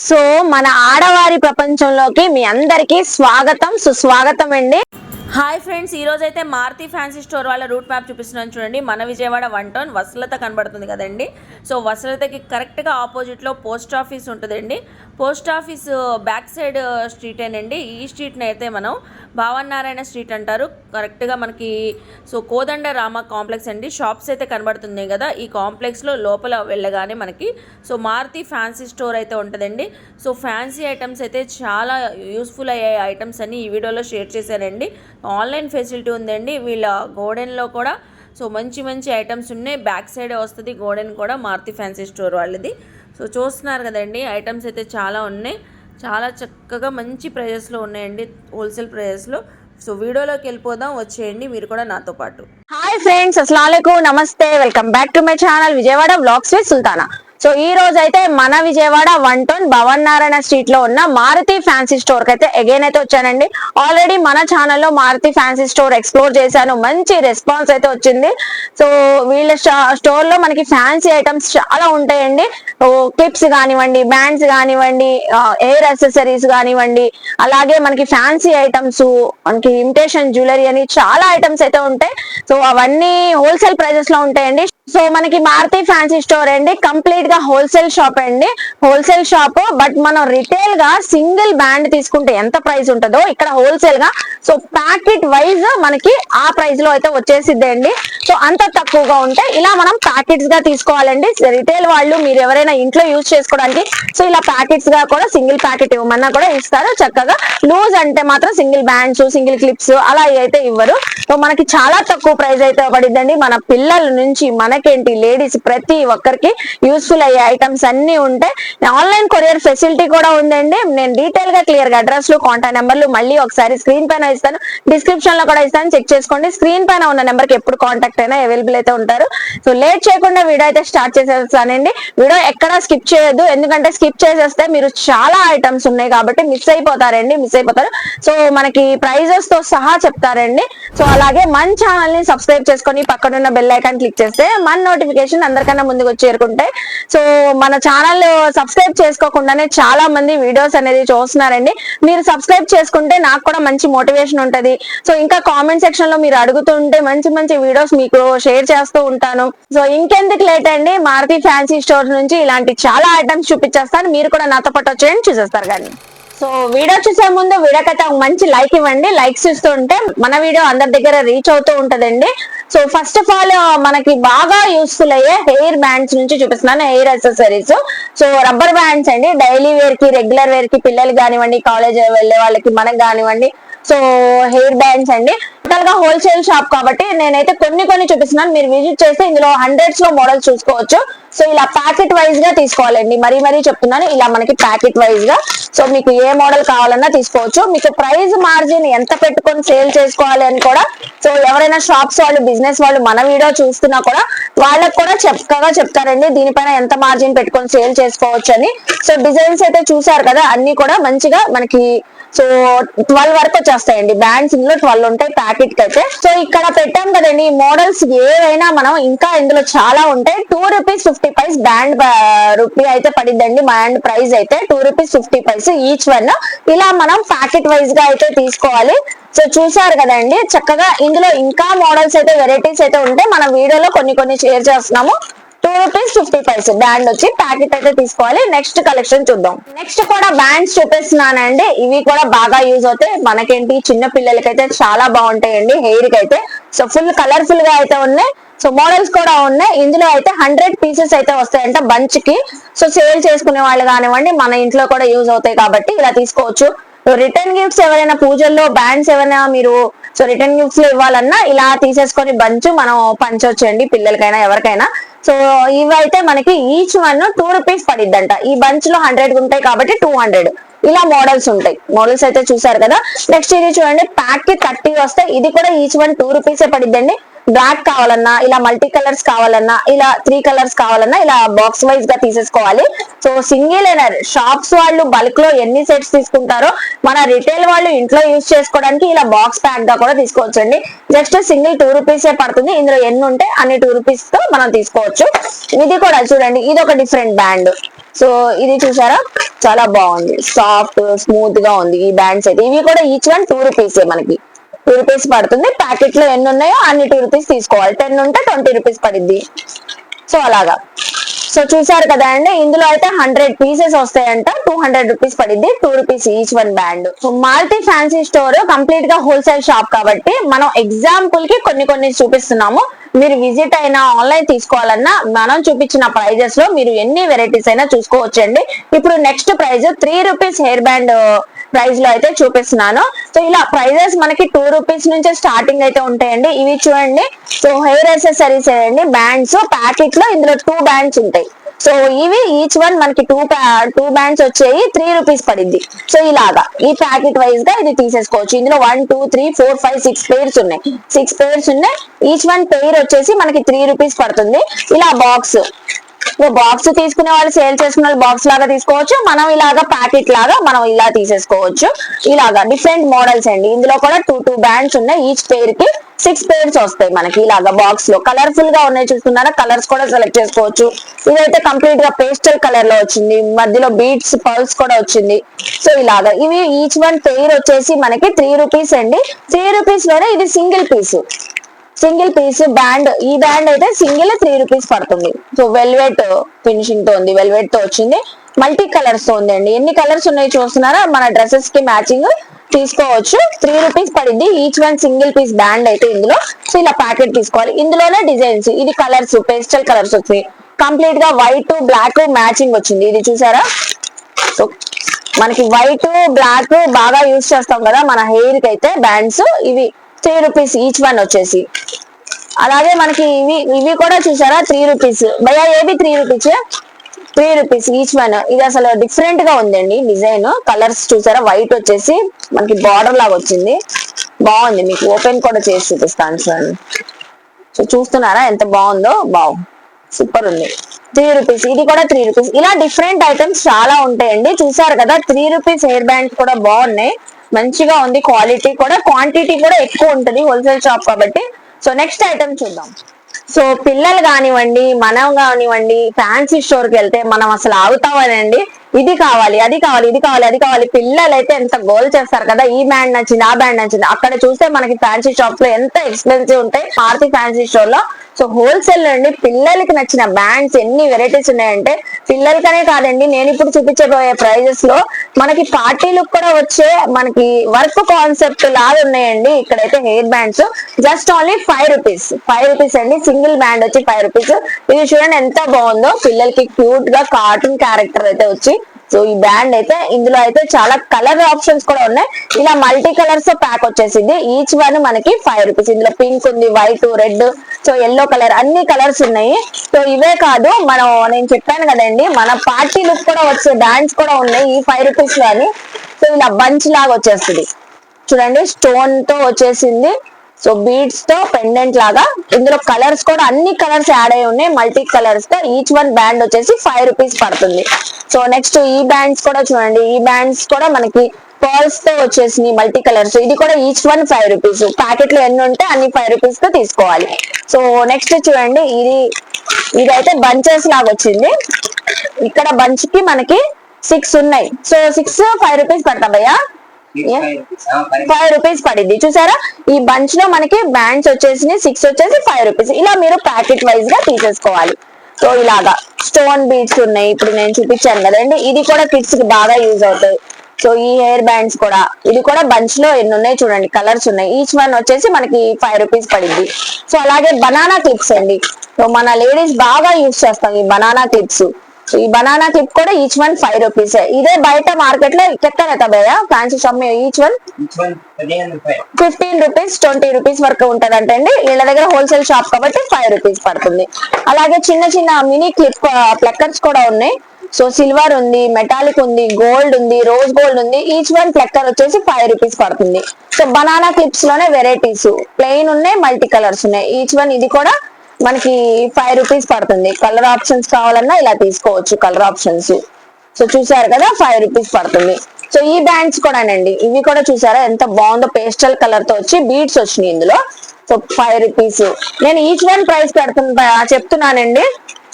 So మన ఆడవారి ప్రపంచంలోకి మీ అందరికీ స్వాగతం సుస్వాగతం అండి. హాయ్ ఫ్రెండ్స్ ఈ రోజు అయితే మారుతి ఫ్యాన్సీ స్టోర్ వాళ్ళ రూట్ మ్యాప్ చూపిస్తున్నాను చూడండి. మన విజయవాడ వన్ టౌన్ వసలత కనబడుతుంది కదండి. సో వసలతకి కరెక్ట్గా ఆపోజిట్లో పోస్ట్ ఆఫీస్ ఉంటుందండి. పోస్ట్ ఆఫీస్ బ్యాక్ సైడ్ స్ట్రీటేనండి ఈ స్ట్రీట్ని అయితే మనం భావనారాయణ స్ట్రీట్ అంటారు. కరెక్ట్గా మనకి సో కోదండ రామ కాంప్లెక్స్ అండి. షాప్స్ అయితే కనబడుతున్నాయి కదా. ఈ కాంప్లెక్స్లో లోపల వెళ్ళగానే మనకి సో మారుతి ఫ్యాన్సీ స్టోర్ అయితే ఉంటుందండి. సో ఫ్యాన్సీ ఐటమ్స్ అయితే చాలా యూస్ఫుల్ అయ్యే ఐటమ్స్ అన్ని ఈ వీడియోలో షేర్ చేశానండి. ఆన్లైన్ ఫెసిలిటీ ఉందండి. వీళ్ళ గోడెన్లో కూడా సో మంచి మంచి ఐటమ్స్ ఉన్నాయి. బ్యాక్ సైడ్ వస్తుంది గోడెన్ కూడా మారుతి ఫ్యాన్సీ స్టోర్ వాళ్ళది. సో చూస్తున్నారు కదండి ఐటమ్స్ అయితే చాలా ఉన్నాయి. చాలా చక్కగా మంచి ప్రైజెస్లో ఉన్నాయండి హోల్సేల్ ప్రైజెస్లో. సో వీడియోలోకి వెళ్ళిపోదాం వచ్చేయండి మీరు కూడా నాతో పాటు. హాయ్ ఫ్రెండ్స్ అస్సలం నమస్తే welcome back to my channel Vijayawada vlogs with Sultana. So ఈ రోజు అయితే మన విజయవాడ వన్ టౌన్ భవన్ నారాయణ స్ట్రీట్లో ఉన్న మారుతి ఫ్యాన్సీ స్టోర్కి అయితే అగైన్ అయితే వచ్చానండి. ఆల్రెడీ మన ఛానల్లో మారుతి ఫ్యాన్సీ స్టోర్ ఎక్స్ప్లోర్ చేశాను. మంచి రెస్పాన్స్ అయితే వచ్చింది. సో వీళ్ళ స్టోర్లో మనకి ఫ్యాన్సీ ఐటమ్స్ చాలా ఉంటాయండి. క్లిప్స్ కానివ్వండి బ్యాండ్స్ కానివ్వండి ఎయిర్ అసెసరీస్ కానివ్వండి అలాగే మనకి ఫ్యాన్సీ ఐటమ్స్ మనకి ఇమిటేషన్ జ్యువెలరీ అని చాలా ఐటమ్స్ అయితే ఉంటాయి. సో అవన్నీ హోల్సేల్ ప్రైజెస్లో ఉంటాయండి. సో మనకి మారుతి ఫ్యాన్సీ స్టోర్ అండి. కంప్లీట్గా హోల్సేల్ షాప్ అండి. హోల్సేల్ షాప్ బట్ మనం రిటైల్గా సింగిల్ బ్యాండ్ తీసుకుంటే ఎంత ప్రైస్ ఉంటుందో ఇక్కడ హోల్సేల్గా. సో ప్యాకెట్ వైజ్ మనకి ఆ ప్రైస్లో అయితే వచ్చేసిద్ది అండి. సో అంత తక్కువగా ఉంటే ఇలా మనం ప్యాకెట్స్గా తీసుకోవాలండి. రిటైల్ వాళ్ళు మీరు ఎవరైనా ఇంట్లో యూజ్ చేసుకోవడానికి సో ఇలా ప్యాకెట్స్గా కూడా సింగిల్ ప్యాకెట్ ఇవ్వమన్నా కూడా ఇస్తారు. చక్కగా లూజ్ అంటే మాత్రం సింగిల్ బ్యాండ్స్ సింగిల్ క్లిప్స్ అలా అయితే ఇవ్వరు. సో మనకి చాలా తక్కువ ప్రైస్ అయితే పడిద్దండి. మన పిల్లల నుంచి మన మనకేంటి లేడీస్ ప్రతి ఒక్కరికి యూస్ఫుల్ అయ్యే ఐటమ్స్ అన్ని ఉంటాయి ఆన్లైన్ కొరియర్ ఫెసిలిటీ కూడా ఉందండి. నేను డీటెయిల్గా క్లియర్గా అడ్రస్ కాంటాక్ట్ నెంబర్లు మళ్ళీ ఒకసారి స్క్రీన్ పైన ఇస్తాను. డిస్క్రిప్షన్లో కూడా ఇస్తాను. చెక్ చేసుకోండి. స్క్రీన్ పైన ఉన్న నెంబర్కి ఎప్పుడు కాంటాక్ట్ అయినా అవైలబుల్ అయితే ఉంటారు. సో లేట్ చేయకుండా వీడియో అయితే స్టార్ట్ చేసేస్తానండి. వీడియో ఎక్కడా స్కిప్ చేయొద్దు. ఎందుకంటే స్కిప్ చేసేస్తే మీరు చాలా ఐటమ్స్ ఉన్నాయి కాబట్టి మిస్ అయిపోతారండి. మిస్ అయిపోతారు. సో మనకి ప్రైజెస్తో సహా చెప్తారండి. సో అలాగే మన ఛానల్ని సబ్స్క్రైబ్ చేసుకొని పక్కనున్న బెల్ ఐకాన్ క్లిక్ చేస్తే మన నోటిఫికేషన్ అందరికన్నా ముందుకు చేరుకుంటాయి సో మన ఛానల్ సబ్స్క్రైబ్ చేసుకోకుండానే చాలా మంది వీడియోస్ అనేది చూస్తున్నారండి. మీరు సబ్స్క్రైబ్ చేసుకుంటే నాకు కూడా మంచి మోటివేషన్ ఉంటది. సో ఇంకా కామెంట్ సెక్షన్లో మీరు అడుగుతుంటే మంచి మంచి వీడియోస్ మీకు షేర్ చేస్తూ ఉంటాను. సో ఇంకెందుకు లేట్ అండి? మారుతి ఫ్యాన్సీ స్టోర్ నుంచి ఇలాంటి చాలా ఐటమ్స్ చూపించేస్తాను. మీరు కూడా నాతో పాటు వచ్చేయండి చూసేస్తారు కానీ. సో వీడియో చూసే ముందు వీడియోకైతే మంచి లైక్ ఇవ్వండి. లైక్స్ ఇస్తూ ఉంటే మన వీడియో అందరి దగ్గర రీచ్ అవుతూ ఉంటదండి. సో ఫస్ట్ ఆఫ్ ఆల్ మనకి బాగా యూస్ఫుల్ అయ్యే హెయిర్ బ్యాండ్స్ నుంచి చూపిస్తున్నాను hair accessories so rubber bands అండి. డైలీ వేర్కి రెగ్యులర్ వేర్కి పిల్లలు కానివ్వండి కాలేజ్ వెళ్ళే వాళ్ళకి మనకు కానివ్వండి. సో హెయిర్ బ్యాండ్స్ అండి. టోటల్గా హోల్సేల్ షాప్ కాబట్టి నేనైతే కొన్ని కొన్ని చూపిస్తున్నాను. మీరు విజిట్ చేస్తే ఇందులో హండ్రెడ్స్లో మోడల్స్ చూసుకోవచ్చు. సో ఇలా ప్యాకెట్ వైజ్గా తీసుకోవాలండి. మరీ మరీ చెప్తున్నాను. ఇలా మనకి ప్యాకెట్ వైజ్గా. సో మీకు ఏ మోడల్ కావాలన్నా తీసుకోవచ్చు. మీకు ప్రైస్ మార్జిన్ ఎంత పెట్టుకొని సేల్ చేసుకోవాలి అని కూడా సో ఎవరైనా షాప్స్ వాళ్ళు బిజినెస్ వాళ్ళు మన వీడియో చూస్తున్నా కూడా వాళ్ళకి కూడా చక్కగా చెప్తారండి. దీనిపైన ఎంత మార్జిన్ పెట్టుకొని సేల్ చేసుకోవచ్చు అని. సో డిజైన్స్ అయితే చూసారు కదా? అన్ని కూడా మంచిగా మనకి సో ట్వెల్వ్ వరకు వచ్చేస్తాయండి. బ్యాండ్స్ ఇందులో ట్వెల్వ్ ఉంటాయి ప్యాకెట్కి అయితే. సో ఇక్కడ పెట్టాం కదండి మోడల్స్ ఏవైనా మనం ఇంకా ఇందులో చాలా ఉంటాయి. Two rupees fifty paise band rupee అయితే పడిద్దండి. బ్యాండ్ ప్రైస్ అయితే two rupees fifty paise each one ఇలా మనం ప్యాకెట్ వైజ్గా అయితే తీసుకోవాలి. సో చూసారు కదండి చక్కగా ఇందులో ఇంకా మోడల్స్ అయితే వెరైటీస్ అయితే ఉంటాయి మన వీడియోలో కొన్ని కొన్ని షేర్ చేస్తున్నాము. Two rupees fifty paise band వచ్చి ప్యాకెట్ అయితే తీసుకోవాలి. నెక్స్ట్ కలెక్షన్ చూద్దాం. నెక్స్ట్ కూడా బ్యాండ్స్ చూపిస్తున్నానండి. ఇవి కూడా బాగా యూజ్ అవుతాయి. మనకేంటి? చిన్న పిల్లలకైతే చాలా బాగుంటాయండి. హెయిర్కి అయితే సో ఫుల్ కలర్ఫుల్గా అయితే ఉన్నాయి. సో మోడల్స్ కూడా ఉన్నాయి. ఇందులో అయితే హండ్రెడ్ పీసెస్ అయితే వస్తాయంట బంచ్కి సో సేల్ చేసుకునే వాళ్ళు కానివ్వండి మన ఇంట్లో కూడా యూజ్ అవుతాయి కాబట్టి ఇలా తీసుకోవచ్చు. రిటర్న్ గిఫ్ట్స్ ఎవరైనా పూజల్లో బ్యాండ్స్ ఏమైనా మీరు సో రిటర్న్ గిఫ్ట్స్లో ఇవ్వాలన్నా ఇలా తీసేసుకొని బంచ్ మనం పంచొచ్చండి పిల్లలకైనా ఎవరికైనా. సో ఇవైతే మనకి ఈచ్ వన్ టూ రూపీస్ పడిద్దంట. ఈ బంచ్లో హండ్రెడ్ ఉంటాయి కాబట్టి టూ హండ్రెడ్ ఇలా మోడల్స్ ఉంటాయి. మోడల్స్ అయితే చూసారు కదా? నెక్స్ట్ ఇది చూడండి ప్యాక్కి థర్టీ వస్తాయి ఇది కూడా ఈచ్ వన్ టూ రూపీసే పడిద్దండి? బ్లాక్ కావాలన్నా ఇలా మల్టీ కలర్స్ కావాలన్నా ఇలా త్రీ కలర్స్ కావాలన్నా ఇలా బాక్స్ వైజ్గా తీసేసుకోవాలి. సో సింగిల్ షాప్స్ వాళ్ళు బల్క్లో ఎన్ని సెట్స్ తీసుకుంటారో మన రిటైల్ వాళ్ళు ఇంట్లో యూజ్ చేసుకోవడానికి ఇలా బాక్స్ ప్యాక్గా కూడా తీసుకోవచ్చండి. జస్ట్ సింగిల్ టూ రూపీస్ ఏ పడుతుంది. ఇందులో ఎన్ని ఉంటే అన్ని టూ రూపీస్తో మనం తీసుకోవచ్చు. ఇది కూడా చూడండి ఇది ఒక డిఫరెంట్ బ్యాండ్ సో ఇది చూసారా? చాలా బాగుంది. సాఫ్ట్ స్మూత్గా ఉంది ఈ బ్యాండ్స్ అయితే. ఇవి కూడా ఈచ్ వన్ టూ రూపీస్ మనకి. టూ రూపీస్ పడుతుంది. ప్యాకెట్లో ఎన్ని ఉన్నాయో అన్ని టూ రూపీస్ తీసుకోవాలి. టెన్ ఉంటే ట్వంటీ రూపీస్ పడిద్ది. సో అలాగా. సో చూసారు కదా అండి ఇందులో అయితే హండ్రెడ్ పీసెస్ వస్తాయంట. టూ హండ్రెడ్ రూపీస్ పడింది two rupees each one band so Malti fancy store కంప్లీట్గా హోల్సేల్ షాప్ కాబట్టి మనం ఎగ్జాంపుల్కి కొన్ని కొన్ని చూపిస్తున్నాము. మీరు విజిట్ అయినా ఆన్లైన్ తీసుకోవాలన్నా మనం చూపించిన ప్రైజెస్లో మీరు ఎన్ని వెరైటీస్ అయినా చూసుకోవచ్చండి. ఇప్పుడు next price three rupees hair band ప్రైస్లో అయితే చూపిస్తున్నాను. సో ఇలా ప్రైజెస్ మనకి టూ రూపీస్ నుంచే స్టార్టింగ్ అయితే ఉంటాయండి. ఇవి చూడండి. సో హెయిర్ యాక్సెసరీస్ అండి. బ్యాండ్స్ ప్యాకెట్లో ఇందులో టూ బ్యాండ్స్ ఉంటాయి. సో ఇవి ఈచ్ వన్ మనకి టూ టూ బ్యాండ్స్ వచ్చాయి. త్రీ రూపీస్ పడింది సో ఇలాగా. ఈ ప్యాకెట్ వైజ్గా ఇది తీసేసుకోవచ్చు. ఇందులో one two three four five six pairs ఉన్నాయి. సిక్స్ పేర్స్ ఉన్నాయి. ఈచ్ వన్ పేర్ వచ్చేసి మనకి త్రీ రూపీస్ పడుతుంది. ఇలా బాక్స్ బాక్స్ తీసుకునే వాళ్ళు సేల్ చేసుకునే వాళ్ళు బాక్స్ లాగా తీసుకోవచ్చు. మనం ఇలాగా ప్యాకెట్ లాగా మనం ఇలా తీసేసుకోవచ్చు. ఇలాగా డిఫరెంట్ మోడల్స్ అండి. ఇందులో కూడా టూ టూ బ్యాండ్స్ ఉన్నాయి. ఈచ్ పేర్కి సిక్స్ పేర్స్ వస్తాయి మనకి ఇలాగా బాక్స్లో. కలర్ఫుల్గా ఉన్నాయి చూస్తున్నారా? కలర్స్ కూడా సెలెక్ట్ చేసుకోవచ్చు. ఇదైతే కంప్లీట్గా పేస్టల్ కలర్లో వచ్చింది. మధ్యలో బీట్స్ పర్ల్స్ కూడా వచ్చింది. సో ఇలాగా. ఇవి ఈచ్ వన్ పేర్ వచ్చేసి మనకి త్రీ రూపీస్ అండి. త్రీ రూపీస్లోనే ఇది single piece single piece band ఈ బ్యాండ్ అయితే సింగిల్ త్రీ రూపీస్ పడుతుంది. సో వెల్వెట్ ఫినిషింగ్తో ఉంది వెల్వెట్తో వచ్చింది. మల్టీ కలర్స్తో ఉంది అండి. ఎన్ని కలర్స్ ఉన్నాయి చూస్తున్నారా? మన డ్రెస్సెస్కి మ్యాచింగ్ తీసుకోవచ్చు. త్రీ రూపీస్ పడింది. Each one single piece band అయితే ఇందులో. సో ఇలా ప్యాకెట్ తీసుకోవాలి. ఇందులోనే డిజైన్స్ ఇది కలర్స్ పేస్టల్ కలర్స్ వచ్చాయి. కంప్లీట్గా వైట్ బ్లాక్ మ్యాచింగ్ వచ్చింది. ఇది చూసారా? సో మనకి వైట్ బ్లాక్ బాగా యూస్ చేస్తాం కదా మన హెయిర్కి అయితే బ్యాండ్స్ ఇవి. త్రీ రూపీస్ ఈచ్ వన్ వచ్చేసి. అలాగే మనకి ఇవి ఇవి కూడా చూసారా? త్రీ రూపీస్ భయ ఏవి three rupees three rupees each one ఇది అసలు డిఫరెంట్గా ఉందండి డిజైన్ కలర్స్ చూసారా? వైట్ వచ్చేసి మనకి బార్డర్ లాగా వచ్చింది. బాగుంది మీకు. ఓపెన్ కూడా చేసి చూపిస్తాను సార్ సో చూస్తున్నారా? ఎంత బాగుందో? బావు సూపర్ ఉంది. త్రీ రూపీస్ ఇది కూడా త్రీ రూపీస్ ఇలా డిఫరెంట్ ఐటమ్స్ చాలా ఉంటాయండి. చూసారు కదా? త్రీ రూపీస్ హెయిర్ బ్యాండ్స్ కూడా బాగున్నాయి. మంచిగా ఉంది క్వాలిటీ కూడా. క్వాంటిటీ కూడా ఎక్కువ ఉంటుంది హోల్సేల్ షాప్ కాబట్టి. సో నెక్స్ట్ ఐటమ్ చూద్దాం. సో పిల్లలు కానివ్వండి మనం కానివ్వండి ఫ్యాన్సీ స్టోర్కి వెళ్తే మనం అసలు ఆగుతామనండి ఇది కావాలి అది కావాలి ఇది కావాలి అది కావాలి. పిల్లలు అయితే ఎంత గోల్ చేస్తారు కదా ఈ బ్యాండ్ నచ్చింది ఆ బ్యాండ్ నచ్చింది. అక్కడ చూస్తే మనకి ఫ్యాన్సీ షాప్స్లో ఎంత ఎక్స్పెన్సివ్ ఉంటాయి. మారుతి ఫ్యాన్సీ స్టోర్లో. సో హోల్సేల్ నుండి పిల్లలకి నచ్చిన బ్యాండ్స్ ఎన్ని వెరైటీస్ ఉన్నాయంటే పిల్లలకనే కాదండి నేను ఇప్పుడు చూపించబోయే ప్రైజెస్లో మనకి పార్టీలకు కూడా వచ్చే మనకి వర్క్ కాన్సెప్ట్ లాగా ఉన్నాయండి. ఇక్కడైతే hair bands just only five rupees five rupees అండి సింగిల్ బ్యాండ్ వచ్చి ఫైవ్ రూపీస్ ఇది చూడండి ఎంత బాగుందో. పిల్లలకి క్యూట్గా కార్టూన్ క్యారెక్టర్ అయితే వచ్చి సో ఈ బ్యాండ్ అయితే ఇందులో అయితే చాలా కలర్ ఆప్షన్స్ కూడా ఉన్నాయి. ఇలా మల్టీ కలర్స్తో ప్యాక్ వచ్చేసింది. ఈచ్ వన్ మనకి ఫైవ్ రూపీస్ ఇందులో పింక్ ఉంది white red so yellow colour అన్ని కలర్స్ ఉన్నాయి. సో ఇవే కాదు మనం నేను చెప్పాను కదండి మన పార్టీ లుక్ కూడా వచ్చే బ్యాండ్స్ కూడా ఉన్నాయి ఈ ఫైవ్ రూపీస్లోని. సో ఇలా బంచ్ లాగా వచ్చేస్తుంది. చూడండి స్టోన్తో వచ్చేసింది. సో బీడ్స్తో పెండెంట్ లాగా ఇందులో కలర్స్ కూడా అన్ని కలర్స్ యాడ్ అయి ఉన్నాయి. మల్టీ కలర్స్తో ఈచ్ వన్ బ్యాండ్ వచ్చేసి ఫైవ్ రూపీస్ పడుతుంది. సో నెక్స్ట్ ఈ బ్యాండ్స్ కూడా చూడండి. ఈ బ్యాండ్స్ కూడా మనకి పర్ల్స్తో వచ్చేసినాయి మల్టీ కలర్స్ ఇది కూడా ఈచ్ వన్ ఫైవ్ రూపీస్ ప్యాకెట్లో ఎన్ని ఉంటే అన్ని ఫైవ్ రూపీస్తో తీసుకోవాలి. సో నెక్స్ట్ చూడండి. ఇది ఇదైతే బంచెస్ లాగా వచ్చింది. ఇక్కడ బంచ్కి మనకి సిక్స్ ఉన్నాయి. సో సిక్స్ ఫైవ్ రూపీస్ పడతా భయ్యా. ఫైవ్ రూపీస్ పడింది. చూసారా? ఈ బంచ్లో మనకి బ్యాండ్స్ వచ్చేసి సిక్స్ వచ్చేసి ఫైవ్ రూపీస్ ఇలా మీరు ప్యాకెట్ వైజ్గా తీసేసుకోవాలి. సో ఇలాగా. స్టోన్ బీడ్స్ ఉన్నాయి. ఇప్పుడు నేను చూపించాను కదండి. ఇది కూడా కిడ్స్కి బాగా యూజ్ అవుతాయి. సో ఈ హెయిర్ బ్యాండ్స్ కూడా. ఇది కూడా బంచ్లో ఎన్ని ఉన్నాయి చూడండి. కలర్స్ ఉన్నాయి. ఈచ్ వన్ వచ్చేసి మనకి ఫైవ్ రూపీస్ పడింది. సో అలాగే బనానా క్లిప్స్ అండి. సో మన లేడీస్ బాగా యూజ్ చేస్తాం ఈ బనానా క్లిప్స్ ఈ బనానా క్లిప్ కూడా ఈచ్ వన్ ఫైవ్ రూపీస్ ఇదే బయట మార్కెట్లో కెత్తారట భయ్య? Fancy shop each one fifteen rupees twenty rupees వరకు ఉంటదంట అండి. వీళ్ళ దగ్గర హోల్సేల్ షాప్ కాబట్టి ఫైవ్ రూపీస్ పడుతుంది. అలాగే చిన్న చిన్న మినీ క్లిప్ ప్లక్కర్స్ కూడా ఉన్నాయి. సో సిల్వర్ ఉంది మెటాలిక్ ఉంది గోల్డ్ ఉంది రోజ్ గోల్డ్ ఉంది. ఈచ్ వన్ ప్లక్కర్ వచ్చేసి ఫైవ్ రూపీస్ పడుతుంది. సో బనానా క్లిప్స్లోనే వెరైటీస్ ప్లెయిన్ ఉన్నాయి మల్టీ కలర్స్ ఉన్నాయి. ఈచ్ వన్ ఇది కూడా మనకి ఫైవ్ రూపీస్ పడుతుంది. కలర్ ఆప్షన్స్ కావాలన్నా ఇలా తీసుకోవచ్చు కలర్ ఆప్షన్స్ సో చూసారు కదా ఫైవ్ రూపీస్ పడుతుంది. సో ఈ బ్యాండ్స్ కూడానండి. ఇవి కూడా చూసారా? ఎంత బాగుందో పేస్టల్ కలర్తో వచ్చి బీడ్స్ వచ్చినాయి ఇందులో. సో ఫైవ్ రూపీస్ నేను ఈచ్ వన్ ప్రైస్ పెడుతున్నా చెప్తున్నానండి.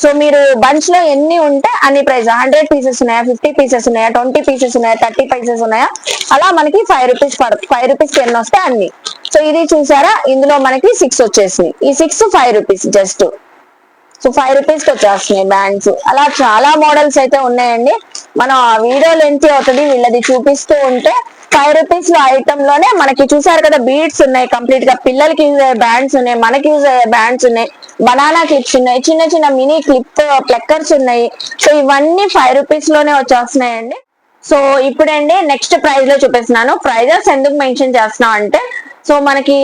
సో మీరు బంచ్లో ఎన్ని ఉంటే అన్ని ప్రైస్ హండ్రెడ్ పీసెస్ ఉన్నాయా? ఫిఫ్టీ పీసెస్ ఉన్నాయా? ట్వంటీ పీసెస్ ఉన్నాయా? థర్టీ పీసెస్ ఉన్నాయా? అలా మనకి ఫైవ్ రూపీస్ పడుతుంది ఫైవ్ రూపీస్ ఎన్ని వస్తే అన్ని. సో ఇది చూసారా? ఇందులో మనకి సిక్స్ వచ్చేసింది ఈ six five rupees just so five రూపీస్కి వచ్చేస్తున్నాయి బ్యాండ్స్ అలా చాలా మోడల్స్ అయితే ఉన్నాయండి. మనం వీడియో లెంత్ అవుతుంది? వీళ్ళది చూపిస్తూ ఉంటే ఫైవ్ రూపీస్లో ఐటమ్లోనే మనకి చూసారు కదా బీడ్స్ ఉన్నాయి కంప్లీట్గా. పిల్లలకి యూజ్ అయ్యే బ్యాండ్స్ ఉన్నాయి మనకి యూజ్ అయ్యే బ్యాండ్స్ ఉన్నాయి బనానా క్లిప్స్ ఉన్నాయి చిన్న చిన్న మినీ క్లిప్ ప్లెక్కర్స్ ఉన్నాయి. సో ఇవన్నీ ఫైవ్ రూపీస్లోనే వచ్చేస్తున్నాయండి. సో ఇప్పుడండి నెక్స్ట్ ప్రైజ్లో చూపిస్తున్నాను. ప్రైజెస్ ఎందుకు మెన్షన్ చేస్తున్నాం అంటే సో మనకి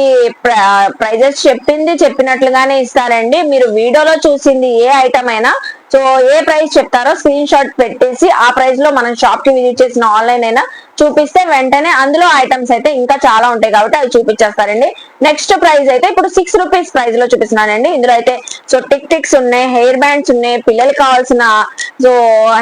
ప్రైజెస్ uh, చెప్పింది చెప్పినట్లుగానే ఇస్తారండి. మీరు వీడియోలో చూసింది ఏ ఐటమ్ అయినా సో ఏ ప్రైస్ చెప్తారో స్క్రీన్ షాట్ పెట్టేసి ఆ ప్రైస్లో మనం షాప్కి విజిట్ చేసిన ఆన్లైన్ అయినా చూపిస్తే వెంటనే అందులో ఐటమ్స్ అయితే ఇంకా చాలా ఉంటాయి కాబట్టి అవి చూపించేస్తారండి. నెక్స్ట్ ప్రైస్ అయితే ఇప్పుడు సిక్స్ రూపీస్ ప్రైస్లో చూపిస్తున్నానండి. ఇందులో అయితే సో టిక్ టిక్స్ ఉన్నాయి హెయిర్ బ్యాండ్స్ ఉన్నాయి పిల్లలకి కావాల్సిన సో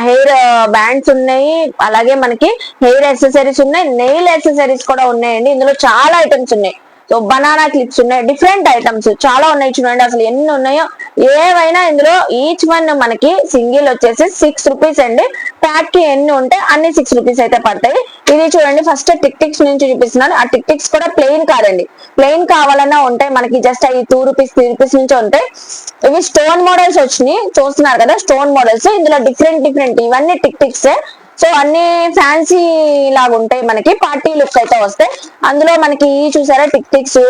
హెయిర్ బ్యాండ్స్ ఉన్నాయి అలాగే మనకి హెయిర్ ఎక్సెసరీస్ ఉన్నాయి నెయిల్ ఎక్సెసరీస్ కూడా ఉన్నాయండి. ఇందులో చాలా ఐటమ్స్ ఉన్నాయి. సో బనానా క్లిప్స్ ఉన్నాయి. డిఫరెంట్ ఐటమ్స్ చాలా ఉన్నాయి చూడండి. అసలు ఎన్ని ఉన్నాయో ఏవైనా ఇందులో ఈచ్ వన్ మనకి సింగిల్ వచ్చేసి సిక్స్ రూపీస్ అండి. ప్యాక్కి ఎన్ని ఉంటే అన్ని సిక్స్ రూపీస్ అయితే పడతాయి. ఇది చూడండి ఫస్ట్ టిక్ టిక్స్ నుంచి చూపిస్తున్నాను. ఆ టిక్ టిక్స్ కూడా ప్లెయిన్ కాదండి. ప్లెయిన్ కావాలన్నా ఉంటాయి. మనకి జస్ట్ అవి టూ రూపీస్ త్రీ రూపీస్ నుంచి ఉంటాయి. ఇవి స్టోన్ మోడల్స్ వచ్చినాయి. చూస్తున్నారు కదా స్టోన్ మోడల్స్ ఇందులో డిఫరెంట్ డిఫరెంట్ ఇవన్నీ టిక్ టిక్స్ సో అన్ని ఫ్యాన్సీ లాగా ఉంటాయి మనకి పార్టీ లుక్ అయితే వస్తాయి అందులో మనకి చూసారా tick ticks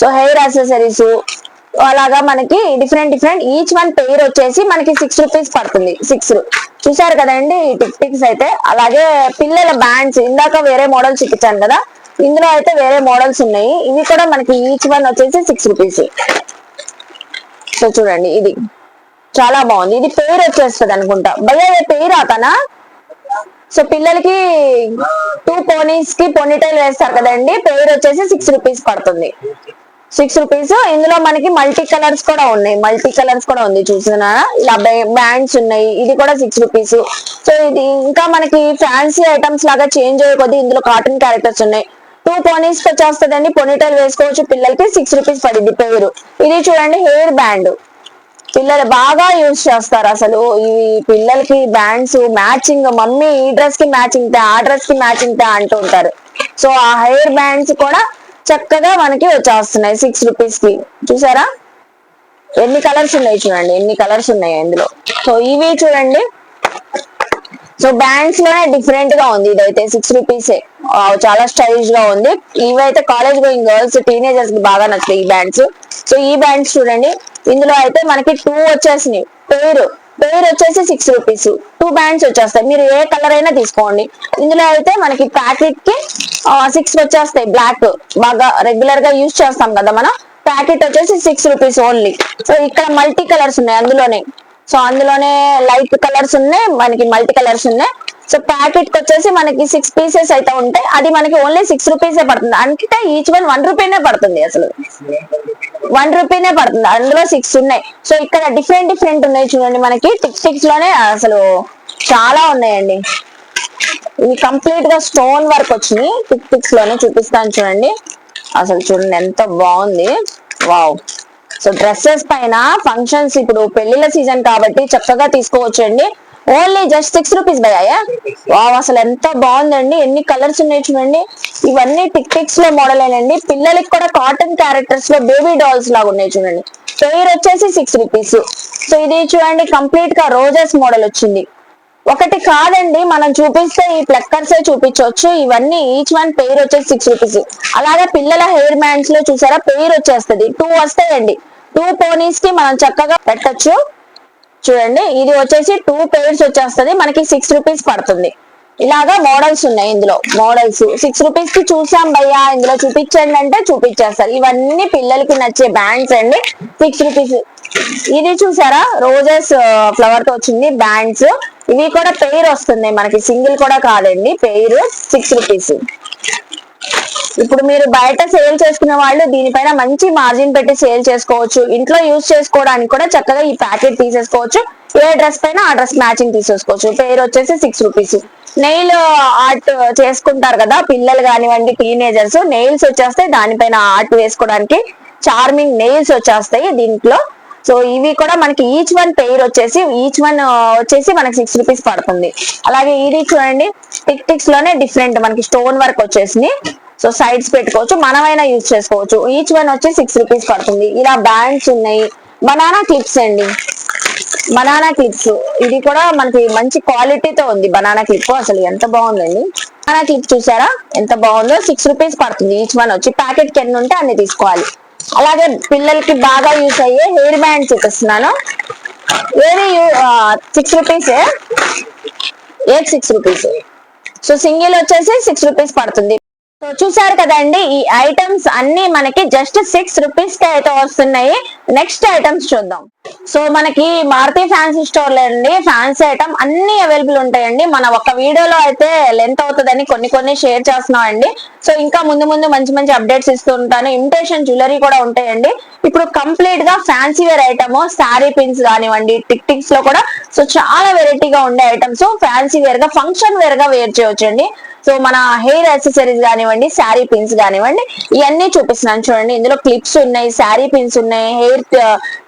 so hair accessories అలాగా మనకి different different each one pair వచ్చేసి మనకి సిక్స్ రూపీస్ పడుతుంది సిక్స్ చూసారు కదండి టిక్ టిక్స్ అయితే? అలాగే పిల్లల బ్యాండ్స్ ఇందాక వేరే మోడల్స్ చూపించాను కదా? ఇందులో అయితే వేరే మోడల్స్ ఉన్నాయి. ఇవి కూడా మనకి ఈచ్ వన్ వచ్చేసి సిక్స్ రూపీస్ సో చూడండి ఇది. చాలా బాగుంది. ఇది పేరు వచ్చేస్తుంది అనుకుంటా. భయ్య పేరు అతనా సో పిల్లలకి టూ పోనీస్కి పొనిటైల్ వేస్తారు కదండి. పేరు వచ్చేసి సిక్స్ రూపీస్ పడుతుంది. సిక్స్ రూపీస్ ఇందులో మనకి మల్టీ కలర్స్ కూడా ఉన్నాయి. మల్టీ కలర్స్ కూడా ఉంది చూస్తున్నారా ఇలా బ్యాండ్స్ ఉన్నాయి. ఇది కూడా సిక్స్ రూపీస్ సో ఇది ఇంకా మనకి ఫ్యాన్సీ ఐటమ్స్ లాగా చేంజ్ అయ్యే కొద్ది ఇందులో కాటన్ క్యారెక్టర్స్ ఉన్నాయి. టూ పోనీస్ వచ్చేస్తుందండి. పొనిటైల్ వేసుకోవచ్చు పిల్లలకి. సిక్స్ రూపీస్ పడింది పేరు. ఇది చూడండి హెయిర్ బ్యాండ్ పిల్లలు బాగా యూజ్ చేస్తారు అసలు. ఈ పిల్లలకి బ్యాండ్స్ మ్యాచింగ్ మమ్మీ ఈ డ్రెస్కి మ్యాచింగ్ తే ఆ డ్రెస్కి మ్యాచింగ్ తే అంటూ ఉంటారు. సో ఆ హెయిర్ బ్యాండ్స్ కూడా చక్కగా మనకి వచ్చేస్తున్నాయి సిక్స్ రూపీస్కి. చూసారా? ఎన్ని కలర్స్ ఉన్నాయి చూడండి ఎన్ని కలర్స్ ఉన్నాయి ఇందులో. సో ఇవి చూడండి. సో బ్యాండ్స్లోనే డిఫరెంట్గా ఉంది. ఇదైతే సిక్స్ రూపీసే చాలా స్టైలిష్గా ఉంది. ఇవైతే కాలేజ్ గోయింగ్ గర్ల్స్ టీనేజర్స్కి బాగా నచ్చుతాయి ఈ బ్యాండ్స్. సో ఈ బ్యాండ్స్ చూడండి. ఇందులో అయితే మనకి టూ వచ్చేసినాయి. పేరు. పేరు వచ్చేసి సిక్స్ రూపీస్ టూ బ్యాండ్స్ వచ్చేస్తాయి. మీరు ఏ కలర్ అయినా తీసుకోండి. ఇందులో అయితే మనకి ప్యాకెట్కి సిక్స్ వచ్చేస్తాయి. బ్లాక్ బాగా రెగ్యులర్గా యూజ్ చేస్తాం కదా మనం. ప్యాకెట్ వచ్చేసి సిక్స్ రూపీస్ ఓన్లీ సో ఇక్కడ మల్టీ కలర్స్ ఉన్నాయి అందులోనే. సో అందులోనే లైట్ కలర్స్ ఉన్నాయి. మనకి మల్టీ కలర్స్ ఉన్నాయి. సో ప్యాకెట్కి వచ్చేసి మనకి సిక్స్ పీసెస్ అయితే ఉంటాయి. అది మనకి ఓన్లీ సిక్స్ రూపీసే పడుతుంది. అంటే ఈచ్ వన్ వన్ రూపీనే పడుతుంది అసలు. వన్ రూపీనే పడుతుంది. అందులో సిక్స్ ఉన్నాయి. సో ఇక్కడ డిఫరెంట్ డిఫరెంట్ ఉన్నాయి చూడండి మనకి. టిక్ టిక్స్లోనే అసలు చాలా ఉన్నాయండి. ఇవి కంప్లీట్గా స్టోన్ వర్క్ వచ్చినాయి. టిక్ టిక్స్లోనే చూపిస్తాను చూడండి. అసలు చూడండి ఎంత బాగుంది. వావ్ సో డ్రెస్సెస్ పైన ఫంక్షన్స్ ఇప్పుడు పెళ్ళిళ్ళ సీజన్ కాబట్టి చక్కగా తీసుకోవచ్చండి. ఓన్లీ జస్ట్ సిక్స్ రూపీస్ భయ్యా వావ్ అసలు ఎంత బాగుందండి. ఎన్ని కలర్స్ ఉన్నాయి చూడండి. ఇవన్నీ టిక్ టిక్స్లో మోడల్ ఏనండి పిల్లలకి కూడా కాటన్ క్యారెక్టర్స్లో బేబీ డాల్స్ లాగా ఉన్నాయి చూడండి. పెయిర్ వచ్చేసి సిక్స్ రూపీస్ సో ఇది చూడండి కంప్లీట్గా రోజెస్ మోడల్ వచ్చింది. ఒకటి కాదండి మనం చూపిస్తే ఈ ప్లక్కర్స్ చూపించవచ్చు. ఇవన్నీ ఈచ్ వన్ పేరు వచ్చేసి సిక్స్ రూపీస్ అలాగే పిల్లల హెయిర్ బ్యాండ్స్లో చూసారా పేరు వచ్చేస్తుంది. టూ వస్తాయండి. టూ పోనీస్కి మనం చక్కగా పెట్టొచ్చు. చూడండి ఇది వచ్చేసి టూ పేర్స్ వచ్చేస్తుంది. మనకి సిక్స్ రూపీస్ పడుతుంది. ఇలాగా మోడల్స్ ఉన్నాయి ఇందులో. మోడల్స్ సిక్స్ రూపీస్కి చూసాం భయ్యా. ఇందులో చూపించండి అంటే చూపించేస్తారు. ఇవన్నీ పిల్లలకి నచ్చే బ్యాండ్స్ అండి. సిక్స్ రూపీస్ ఇది చూసారా? రోజెస్ ఫ్లవర్తో వచ్చింది బ్యాండ్స్ ఇవి కూడా పెయిర్ వస్తుంది మనకి సింగిల్ కూడా కాదండి. పెయిర్ సిక్స్ రూపీస్ ఇప్పుడు మీరు బయట సేల్ చేసుకునే వాళ్ళు దీనిపైన మంచి మార్జిన్ పెట్టి సేల్ చేసుకోవచ్చు. ఇంట్లో యూజ్ చేసుకోవడానికి కూడా చక్కగా ఈ ప్యాకెట్ తీసేసుకోవచ్చు. ఏ డ్రెస్ పైన ఆ డ్రెస్ మ్యాచింగ్ తీసేసుకోవచ్చు. పేరు వచ్చేసి సిక్స్ రూపీస్. నెయిల్ ఆర్ట్ చేసుకుంటారు కదా పిల్లలు కానివ్వండి టీనేజర్స్ నెయిల్స్ వచ్చేస్తాయి. దానిపైన ఆర్ట్ వేసుకోవడానికి చార్మింగ్ నెయిల్స్ వచ్చేస్తాయి దీంట్లో. సో ఇవి కూడా మనకి ఈచ్ వన్ పెయిర్ వచ్చేసి ఈచ్ వన్ వచ్చేసి మనకి సిక్స్ రూపీస్ పడుతుంది. అలాగే ఇది చూడండి టిక్ టిక్స్లోనే డిఫరెంట్ మనకి స్టోన్ వర్క్ వచ్చేసింది. సో సైడ్స్ పెట్టుకోవచ్చు మనమైనా యూజ్ చేసుకోవచ్చు. ఈచ్ వన్ వచ్చి సిక్స్ రూపీస్ పడుతుంది. ఇలా బ్యాండ్స్ ఉన్నాయి. బనానా క్లిప్స్ అండి. బనానా క్లిప్స్ ఇది కూడా మనకి మంచి క్వాలిటీతో ఉంది బనానా క్లిప్ అసలు ఎంత బాగుందండి. బనానా క్లిప్ చూసారా? ఎంత బాగుందో. సిక్స్ రూపీస్ పడుతుంది. ఈచ్ వన్ వచ్చి ప్యాకెట్కి ఎన్ని ఉంటే అన్ని తీసుకోవాలి. అలాగే పిల్లలకి బాగా యూస్ అయ్యే హెయిర్ బ్యాండ్ చూపిస్తున్నాను. ఏది six rupees eight six rupees so single వచ్చేసి సిక్స్ రూపీస్ పడుతుంది. సో చూసారు కదండి ఈ ఐటమ్స్ అన్ని మనకి జస్ట్ సిక్స్ రూపీస్కి అయితే వస్తున్నాయి. నెక్స్ట్ ఐటమ్స్ చూద్దాం. సో మనకి మారుతి ఫ్యాన్సీ స్టోర్లో అండి ఫ్యాన్సీ ఐటమ్ అన్ని అవైలబుల్ ఉంటాయండి. మన ఒక వీడియోలో అయితే లెంత్ అవుతుందని కొన్ని కొన్ని షేర్ చేస్తున్నాం అండి. సో ఇంకా ముందు ముందు మంచి మంచి అప్డేట్స్ ఇస్తూ ఉంటాను. ఇమిటేషన్ జ్యువెలరీ కూడా ఉంటాయండి. ఇప్పుడు కంప్లీట్గా fancy wear item sari pins కానివ్వండి టిక్ టిక్స్లో కూడా. సో చాలా వెరైటీగా ఉండే ఐటమ్స్ ఫ్యాన్సీ వేర్గా ఫంక్షన్ వేర్గా వేర్ చేయొచ్చండి. సో మన హెయిర్ యాక్సెసరీస్ కానివ్వండి శారీ పిన్స్ కానివ్వండి ఇవన్నీ చూపిస్తున్నాను చూడండి. ఇందులో క్లిప్స్ ఉన్నాయి శారీ పిన్స్ ఉన్నాయి హెయిర్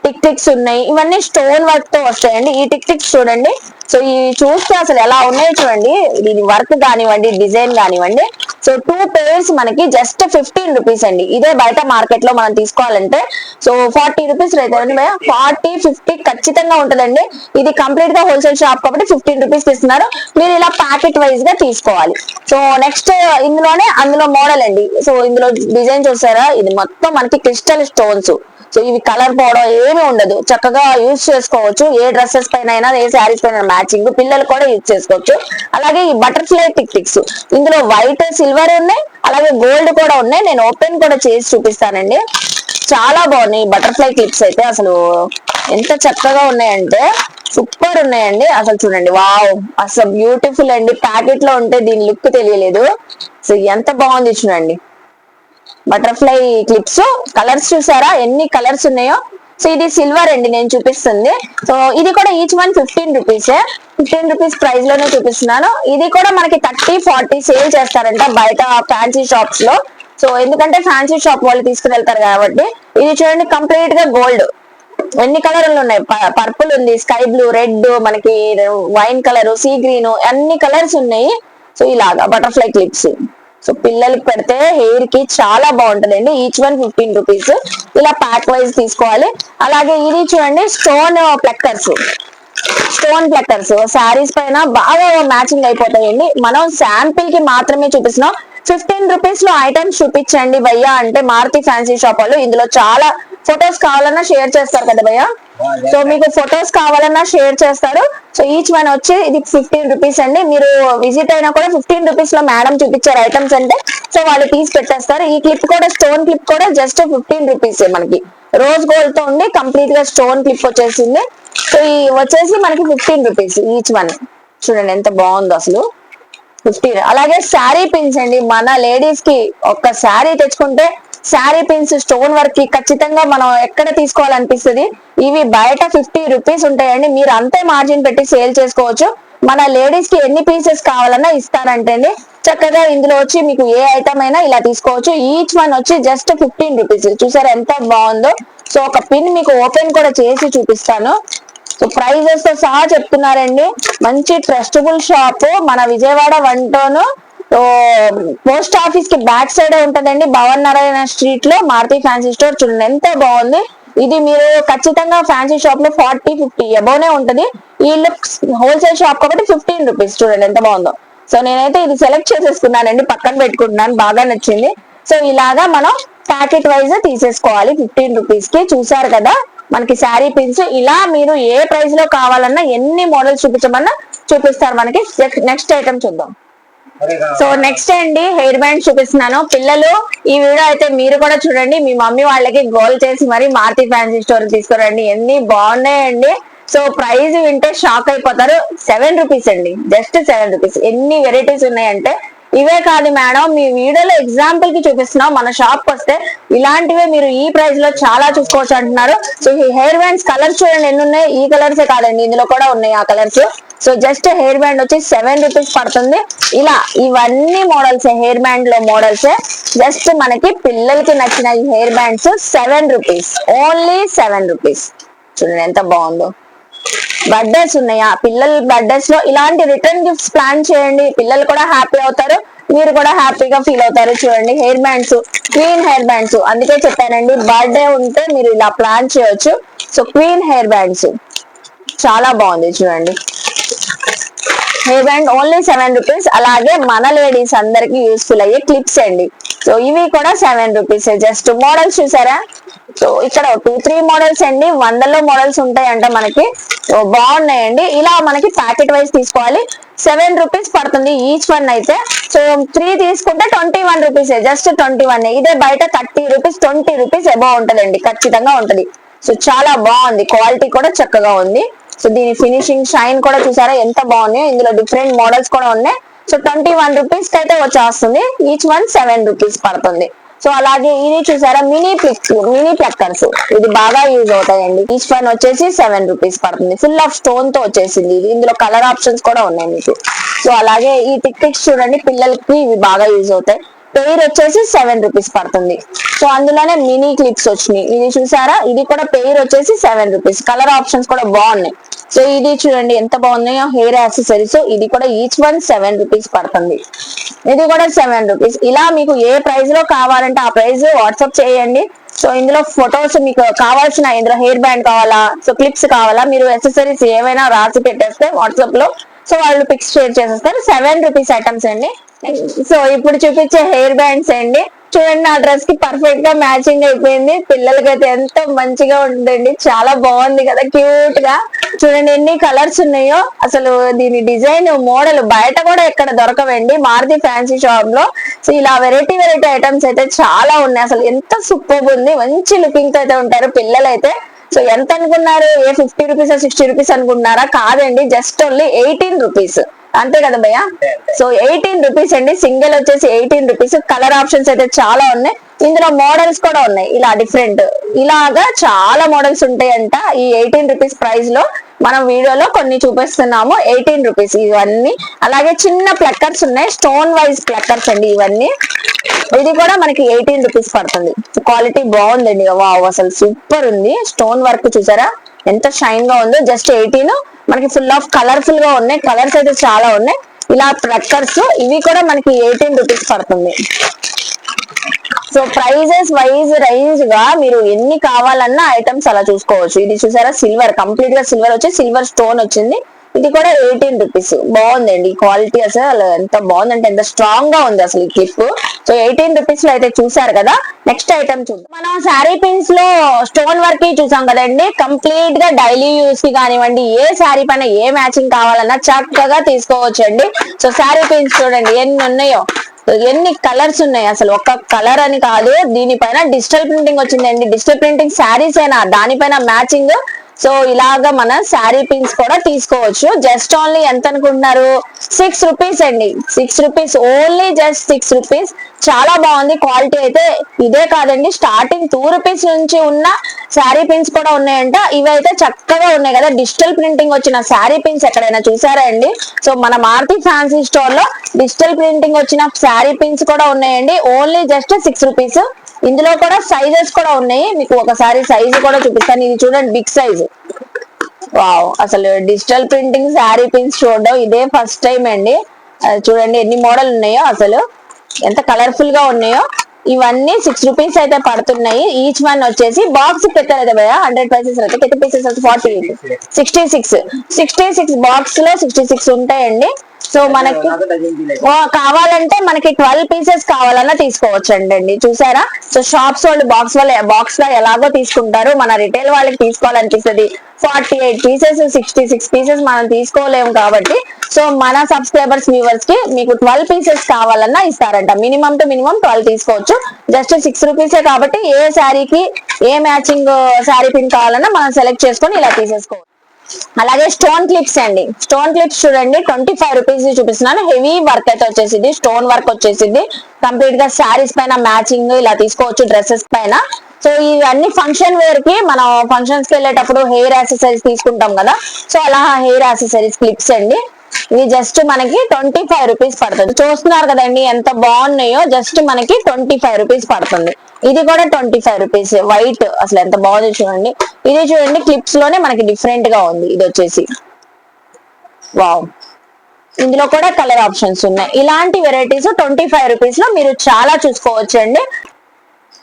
టిక్ టిక్స్ ఉన్నాయి. ఇవన్నీ స్టోన్ వర్క్తో వస్తాయండి. ఈ టిక్ టిక్స్ చూడండి. సో ఇవి చూస్తే అసలు ఎలా ఉన్నాయో చూడండి. దీని వర్క్ కానివ్వండి డిజైన్ కానివ్వండి. సో టూ పేర్స్ మనకి జస్ట్ ఫిఫ్టీన్ రూపీస్ అండి. ఇదే బయట మార్కెట్లో మనం తీసుకోవాలంటే. సో ఫార్టీ రూపీస్ రైతే ఫార్టీ ఫిఫ్టీ ఖచ్చితంగా ఉంటుందండి. ఇది కంప్లీట్గా హోల్సేల్ షాప్ కాబట్టి ఫిఫ్టీన్ రూపీస్ ఇస్తున్నారు మీరు ఇలా ప్యాకెట్ వైజ్గా తీసుకోవాలి. సో నెక్స్ట్ ఇందులోనే అందులో మోడల్ అండి. సో ఇందులో డిజైన్ చూసారా? ఇది మొత్తం మనకి క్రిస్టల్ స్టోన్స్ ఇవి కలర్ పోవడం ఏమీ ఉండదు. చక్కగా యూజ్ చేసుకోవచ్చు. ఏ డ్రెస్సెస్ పైన అయినా ఏ శారీస్ పైన మ్యాచింగ్ పిల్లలు కూడా యూజ్ చేసుకోవచ్చు. అలాగే ఈ బటర్ఫ్లై టిక్ టిక్స్ ఇందులో వైట్ సిల్వర్ ఉన్నాయి. అలాగే గోల్డ్ కూడా ఉన్నాయి. నేను ఓపెన్ కూడా చేసి చూపిస్తానండి. చాలా బాగున్నాయి బటర్ఫ్లై క్లిప్స్ అయితే. అసలు ఎంత చక్కగా ఉన్నాయంటే సూపర్ ఉన్నాయండి. అసలు చూడండి వావ్ అసలు బ్యూటిఫుల్ అండి. ప్యాకెట్లో ఉంటే దీని లుక్ తెలియలేదు. సో ఎంత బాగుంది చూడండి. Butterfly clips. కలర్స్ చూసారా? ఎన్ని కలర్స్ ఉన్నాయో? సో ఇది సిల్వర్ అండి నేను చూపిస్తుంది. సో ఇది కూడా each one fifteen rupees fifteen rupees ప్రైస్లోనే చూపిస్తున్నాను. ఇది కూడా మనకి థర్టీ ఫార్టీ సేల్ చేస్తారంట బయట ఫ్యాన్సీ షాప్స్లో. సో ఎందుకంటే ఫ్యాన్సీ షాప్ వాళ్ళు తీసుకుని వెళ్తారు కాబట్టి. ఇది చూడండి కంప్లీట్గా గోల్డ్ ఎన్ని కలర్లు ఉన్నాయి? పర్పుల్ ఉంది స్కై బ్లూ రెడ్ మనకి వైన్ కలర్ సీ గ్రీన్ అన్ని కలర్స్ ఉన్నాయి. సో ఇలాగా బటర్ఫ్లై క్లిప్స్ సో పిల్లలకి పెడితే హెయిర్కి చాలా బాగుంటుందండి. ఈచ్ వన్ ఫిఫ్టీన్ రూపీస్ ఇలా ప్యాక్ వైజ్ తీసుకోవాలి. అలాగే ఇది చూడండి stone pluckers stone pluckers saris పైన బాగా మ్యాచింగ్ అయిపోతాయండి. మనం శాంపిల్కి మాత్రమే చూపిస్తున్నాం. ఫిఫ్టీన్ రూపీస్లో ఐటమ్స్ చూపించండి భయ్యా. అంటే మారుతి ఫ్యాన్సీ షాప్ వాళ్ళు ఇందులో చాలా ఫొటోస్ కావాలన్నా షేర్ చేస్తారు కదా భయ్యా. సో మీకు ఫొటోస్ కావాలన్నా షేర్ చేస్తారు. సో ఈచ్ వన్ వచ్చి ఇది ఫిఫ్టీన్ రూపీస్ అండి. మీరు విజిట్ అయినా కూడా ఫిఫ్టీన్ రూపీస్లో మేడం చూపించారు ఐటమ్స్ అంటే. సో వాళ్ళు తీసి పెట్టేస్తారు. ఈ క్లిప్ కూడా స్టోన్ క్లిప్ కూడా జస్ట్ ఫిఫ్టీన్ రూపీస్ మనకి. రోజ్ గోల్డ్తో ఉండి కంప్లీట్గా స్టోన్ క్లిప్ వచ్చేసింది. సో ఈ వచ్చేసి మనకి ఫిఫ్టీన్ రూపీస్ ఈచ్ వన్ చూడండి ఎంత బాగుందో అసలు. ఫిఫ్టీన్ అలాగే శారీ పిన్స్ అండి. మన లేడీస్కి ఒక్క శారీ తెచ్చుకుంటే శారీ పిన్స్ స్టోన్ వర్క్కి ఖచ్చితంగా మనం ఎక్కడ తీసుకోవాలనిపిస్తుంది? ఇవి బయట ఫిఫ్టీ రూపీస్ ఉంటాయండి. మీరు అంతే మార్జిన్ పెట్టి సేల్ చేసుకోవచ్చు. మన లేడీస్కి ఎన్ని పీసెస్ కావాలన్నా ఇస్తారంటే అండి చక్కగా ఇందులో వచ్చి మీకు ఏ ఐటమ్ అయినా ఇలా తీసుకోవచ్చు. ఈచ్ వన్ వచ్చి జస్ట్ ఫిఫ్టీన్ రూపీస్ చూసారు ఎంత బాగుందో? సో ఒక పిన్ మీకు ఓపెన్ కూడా చేసి చూపిస్తాను. సో ప్రైజెస్తో సహా చెప్తున్నారండి. మంచి ట్రస్టబుల్ షాప్ మన విజయవాడ వన్ టౌన్. పోస్ట్ ఆఫీస్కి బ్యాక్ సైడ్ ఉంటదండి. భవన్ నారాయణ స్ట్రీట్లో మారుతి ఫ్యాన్సీ స్టోర్ చూడండి ఎంత బాగుంది. ఇది మీరు ఖచ్చితంగా ఫ్యాన్సీ షాప్లో ఫార్టీ ఫిఫ్టీ అబౌనే ఉంటది. వీళ్ళు హోల్సేల్ షాప్ కాబట్టి ఫిఫ్టీన్ రూపీస్ చూడండి ఎంత బాగుందో. సో నేనైతే ఇది సెలెక్ట్ చేసేసుకున్నానండి. పక్కన పెట్టుకుంటున్నాను. బాగా నచ్చింది. సో ఇలాగా మనం ప్యాకెట్ వైజ్ తీసేసుకోవాలి. ఫిఫ్టీన్ రూపీస్కి చూసారు కదా. మనకి శారీ పిన్స్ ఇలా మీరు ఏ ప్రైస్లో కావాలన్నా ఎన్ని మోడల్స్ చూపించమన్నా చూపిస్తారు మనకి. నెక్స్ట్ ఐటమ్ చూద్దాం. సో నెక్స్ట్ అండి హెయిర్ బ్యాండ్ చూపిస్తున్నాను. పిల్లలు ఈ వీడియో అయితే మీరు కూడా చూడండి. మీ మమ్మీ వాళ్ళకి గోల్ చేసి మరి మారుతి ఫ్యాన్సీ స్టోర్ తీసుకురండి. ఎన్ని బాగున్నాయండి. సో ప్రైస్ వింటే షాక్ అయిపోతారు. సెవెన్ రూపీస్ అండి. జస్ట్ సెవెన్ రూపీస్ ఎన్ని వెరైటీస్ ఉన్నాయంటే ఇవే కాదు మేడం మీ వీడియోలో ఎగ్జాంపుల్కి చూపిస్తున్నాం. మన షాప్కి వస్తే ఇలాంటివే మీరు ఈ ప్రైస్లో చాలా చూసుకోవచ్చు అంటున్నారు. సో ఈ హెయిర్ బ్యాండ్స్ కలర్స్ చూడండి ఎన్ని ఉన్నాయి? ఈ కలర్సే కాదండి ఇందులో కూడా ఉన్నాయి ఆ colours so just hair band వచ్చి సెవెన్ రూపీస్ పడుతుంది. ఇలా ఇవన్నీ మోడల్స్ హెయిర్ బ్యాండ్లో మోడల్స్ జస్ట్ మనకి పిల్లలకి నచ్చిన ఈ hair bands seven rupees only seven rupees చూడండి ఎంత బాగుందో. బర్త్డేస్ ఉన్నాయా? పిల్లల బర్త్డేస్లో ఇలాంటి రిటర్న్ గిఫ్ట్స్ ప్లాన్ చేయండి. పిల్లలు కూడా హ్యాపీ అవుతారు. మీరు కూడా హ్యాపీగా ఫీల్ అవుతారు. చూడండి hair bands queen hair bands అందుకే చెప్పానండి బర్త్డే ఉంటే మీరు ఇలా ప్లాన్ చేయొచ్చు. సో క్వీన్ హెయిర్ బ్యాండ్స్ చాలా బాగుంది చూడండి. Hair band only seven rupees అలాగే మన లేడీస్ అందరికి యూస్ఫుల్ అయ్యే క్లిప్స్ అండి. సో ఇవి కూడా సెవెన్ రూపీస్ జస్ట్ మోడల్స్ చూసారా? సో ఇక్కడ టూ త్రీ మోడల్స్ అండి. వందల్లో మోడల్స్ ఉంటాయంట మనకి. బాగున్నాయండి. ఇలా మనకి ప్యాకెట్ వైజ్ తీసుకోవాలి. సెవెన్ రూపీస్ పడుతుంది ఈచ్ వన్ అయితే. సో త్రీ తీసుకుంటే twenty one rupees just twenty one ఇదే బయట thirty rupees twenty rupees above ఉంటదండి. ఖచ్చితంగా ఉంటది. సో చాలా బాగుంది. క్వాలిటీ కూడా చక్కగా ఉంది. సో దీని ఫినిషింగ్ షైన్ కూడా చూసారా? ఎంత బాగున్నాయో. ఇందులో డిఫరెంట్ మోడల్స్ కూడా ఉన్నాయి. సో ట్వంటీ వన్ రూపీస్కి అయితే వచ్చేస్తుంది. ఈచ్ వన్ సెవెన్ రూపీస్ పడుతుంది. సో అలాగే ఇది చూసారా? మినీ ప్లిక్ మినీ ప్లక్కర్స్ ఇది బాగా యూజ్ అవుతాయండి. ఈచ్ వన్ వచ్చేసి సెవెన్ రూపీస్ పడుతుంది. ఫుల్ ఆఫ్ స్టోన్తో వచ్చేసింది ఇది. ఇందులో కలర్ ఆప్షన్స్ కూడా ఉన్నాయి మీకు. సో అలాగే ఈ టిక్ టిక్స్ చూడండి పిల్లలకి ఇవి బాగా యూజ్ అవుతాయి. పెయిర్ వచ్చేసి సెవెన్ రూపీస్ పడుతుంది. సో అందులోనే మినీ క్లిప్స్ వచ్చినాయి. ఇది చూసారా? ఇది కూడా పెయిర్ వచ్చేసి సెవెన్ రూపీస్. కలర్ ఆప్షన్స్ కూడా బాగున్నాయి. సో ఇది చూడండి ఎంత బాగున్నాయో హెయిర్ యాక్సెసరీస్. ఇది కూడా ఈచ్ వన్ సెవెన్ రూపీస్ పడుతుంది. ఇది కూడా సెవెన్ రూపీస్. ఇలా మీకు ఏ ప్రైస్లో కావాలంటే ఆ ప్రైస్ వాట్సాప్ చేయండి. సో ఇందులో ఫొటోస్ మీకు కావాల్సిన ఇందులో హెయిర్ బ్యాండ్ కావాలా? సో క్లిప్స్ కావాలా? మీరు అసెసరీస్ ఏమైనా రాసి పెట్టేస్తే వాట్సాప్లో సో వాళ్ళు పిక్స్ షేర్ చేసేస్తారు. సెవెన్ రూపీస్ ఐటమ్స్ అండి. సో ఇప్పుడు చూపించే హెయిర్ బ్యాండ్స్ అండి. చూడండి నా డ్రెస్కి పర్ఫెక్ట్గా మ్యాచింగ్ అయిపోయింది. పిల్లలకైతే ఎంత మంచిగా ఉంటుందండి చాలా బాగుంది కదా క్యూట్గా. చూడండి ఎన్ని కలర్స్ ఉన్నాయో. అసలు దీని డిజైన్ మోడల్ బయట కూడా ఎక్కడ దొరకవండి. మారుతి ఫ్యాన్సీ షాప్లో. సో ఇలా వెరైటీ వెరైటీ ఐటమ్స్ అయితే చాలా ఉన్నాయి. అసలు ఎంత సూపర్ ఉంది. మంచి లుకింగ్తో అయితే ఉంటారు పిల్లలైతే. సో ఎంత అనుకున్నారు? ఏ ఫిఫ్టీ రూపీస్ సిక్స్టీ రూపీస్ అనుకుంటున్నారా? కాదండి జస్ట్ ఓన్లీ ఎయిటీన్ రూపీస్ అంతే కదా భయ్య? సో ఎయిటీన్ రూపీస్ అండి. సింగిల్ వచ్చేసి ఎయిటీన్ రూపీస్ కలర్ ఆప్షన్స్ అయితే చాలా ఉన్నాయి. ఇందులో మోడల్స్ కూడా ఉన్నాయి. ఇలా డిఫరెంట్ ఇలాగా చాలా మోడల్స్ ఉంటాయంట. ఈ ఎయిటీన్ రూపీస్ ప్రైస్లో మనం వీడియోలో కొన్ని చూపిస్తున్నాము. ఎయిటీన్ రూపీస్ ఇవన్నీ. అలాగే చిన్న ప్లక్కర్స్ ఉన్నాయి. స్టోన్ వైజ్ ప్లక్కర్స్ అండి ఇవన్నీ. ఇది కూడా మనకి ఎయిటీన్ రూపీస్ పడుతుంది. క్వాలిటీ బాగుందండి. వావ్ అసలు సూపర్ ఉంది. స్టోన్ వర్క్ చూసారా? ఎంత షైన్గా ఉందో. జస్ట్ ఎయిటీన్ మనకి ఫుల్ ఆఫ్ కలర్ఫుల్గా ఉన్నాయి. కలర్స్ అయితే చాలా ఉన్నాయి. ఇలా ప్లక్కర్స్ ఇవి కూడా మనకి ఎయిటీన్ రూపీస్ పడుతుంది. సో ప్రైజెస్ వైజ్ రేంజ్గా మీరు ఎన్ని కావాలన్నా ఐటమ్స్ అలా చూసుకోవచ్చు. ఇది చూసారా? సిల్వర్ కంప్లీట్గా సిల్వర్ వచ్చి సిల్వర్ స్టోన్ వచ్చింది. ఇది కూడా ఎయిటీన్ రూపీస్ బాగుందండి. క్వాలిటీ అసలు ఎంత బాగుందంటే ఎంత స్ట్రాంగ్గా ఉంది అసలు ఈ క్లిప్ సో ఎయిటీన్ రూపీస్లో అయితే చూసారు కదా. నెక్స్ట్ ఐటమ్ చూద్దాం. మనం శారీ పిన్స్లో స్టోన్ వర్క్ చూసాం కదండి. కంప్లీట్గా డైలీ యూస్కి కానివ్వండి ఏ శారీ పైన ఏ మ్యాచింగ్ కావాలన్నా చక్కగా తీసుకోవచ్చండి. సో శారీ పిన్స్ చూడండి ఎన్ని ఉన్నాయో. ఎన్ని కలర్స్ ఉన్నాయి అసలు. ఒక్క కలర్ అని కాదు. దీనిపైన డిజిటల్ ప్రింటింగ్ వచ్చిందండి. డిజిటల్ ప్రింటింగ్ శారీస్ అయినా దానిపైన మ్యాచింగ్ సో ఇలాగా మన శారీ పిన్స్ కూడా తీసుకోవచ్చు. జస్ట్ ఓన్లీ ఎంత అనుకుంటున్నారు? సిక్స్ రూపీస్ అండి. Six rupees only just six rupees చాలా బాగుంది. క్వాలిటీ అయితే ఇదే కాదండి. స్టార్టింగ్ టూ రూపీస్ నుంచి ఉన్న శారీ పిన్స్ కూడా ఉన్నాయంట. ఇవైతే చక్కగా ఉన్నాయి కదా. డిజిటల్ ప్రింటింగ్ వచ్చిన శారీ పిన్స్ ఎక్కడైనా చూసారా అండి? సో మన మారుతి ఫ్యాన్సీ స్టోర్లో డిజిటల్ ప్రింటింగ్ వచ్చిన శారీ పిన్స్ కూడా ఉన్నాయండి. ఓన్లీ జస్ట్ సిక్స్ రూపీస్ ఇందులో కూడా సైజెస్ కూడా ఉన్నాయి. మీకు ఒకసారి సైజు కూడా చూపిస్తాను. ఇది చూడండి బిగ్ సైజు వావ్ అసలు డిజిటల్ ప్రింటింగ్ శారీ పిన్స్ చూడడం ఇదే ఫస్ట్ టైం అండి. అది చూడండి ఎన్ని మోడల్ ఉన్నాయో అసలు. ఎంత కలర్ఫుల్గా ఉన్నాయో. ఇవన్నీ సిక్స్ రూపీస్ అయితే పడుతున్నాయి. ఈచ్ వన్ వచ్చేసి బాక్స్ పెట్టారు కదా భయ హండ్రెడ్ పైసెస్ అయితే. కింద పీసెస్ అయితే forty sixty six sixty six బాక్స్లో సిక్స్టీ సిక్స్ ఉంటాయండి. సో మనకి కావాలంటే మనకి ట్వెల్వ్ పీసెస్ కావాలన్నా తీసుకోవచ్చు అండి చూసారా? సో షాప్స్ వాళ్ళు బాక్స్ వాళ్ళు బాక్స్లో ఎలాగో తీసుకుంటారు. మన రిటైల్ వాళ్ళకి తీసుకోవాలనిపిస్తుంది. Forty eight pieces sixty six pieces మనం తీసుకోలేము కాబట్టి. సో మన సబ్స్క్రైబర్స్ వ్యూవర్స్కి మీకు ట్వెల్వ్ పీసెస్ కావాలన్నా ఇస్తారంట. మినిమం టు మినిమం ట్వెల్వ్ తీసుకోవచ్చు. జస్ట్ సిక్స్ రూపీసే కాబట్టి ఏ శారీకి ఏ మ్యాచింగ్ శారీ పిన్ కావాలన్నా మనం సెలెక్ట్ చేసుకొని ఇలా తీసేసుకోవచ్చు. అలాగే స్టోన్ క్లిప్స్ అండి. స్టోన్ క్లిప్స్ చూడండి ట్వంటీ ఫైవ్ రూపీస్ చూపిస్తున్నాను. హెవీ వర్క్ అయితే వచ్చేసింది స్టోన్ వర్క్ వచ్చేసింది కంప్లీట్గా శారీస్ పైన మ్యాచింగ్ ఇలా తీసుకోవచ్చు డ్రెస్సెస్ పైన. సో ఇవన్నీ ఫంక్షన్ వేర్కి మనం ఫంక్షన్స్కి వెళ్ళేటప్పుడు హెయిర్ యాక్సెసరీస్ తీసుకుంటాం కదా. సో అలా హెయిర్ యాక్సెసరీస్ క్లిప్స్ అండి. ఇది జస్ట్ మనకి ట్వంటీ ఫైవ్ రూపీస్ పడుతుంది. చూస్తున్నారు కదండి ఎంత బాగున్నాయో జస్ట్ మనకి ట్వంటీ ఫైవ్ రూపీస్ పడుతుంది. ఇది కూడా ట్వంటీ ఫైవ్ రూపీస్. వైట్ అసలు ఎంత బాగుంది చూడండి. ఇది చూడండి క్లిప్స్లోనే మనకి డిఫరెంట్గా ఉంది. ఇది వచ్చేసి. వావ్ ఇందులో కూడా కలర్ ఆప్షన్స్ ఉన్నాయి. ఇలాంటి వెరైటీస్ ట్వంటీ ఫైవ్ రూపీస్లో మీరు చాలా చూసుకోవచ్చు అండి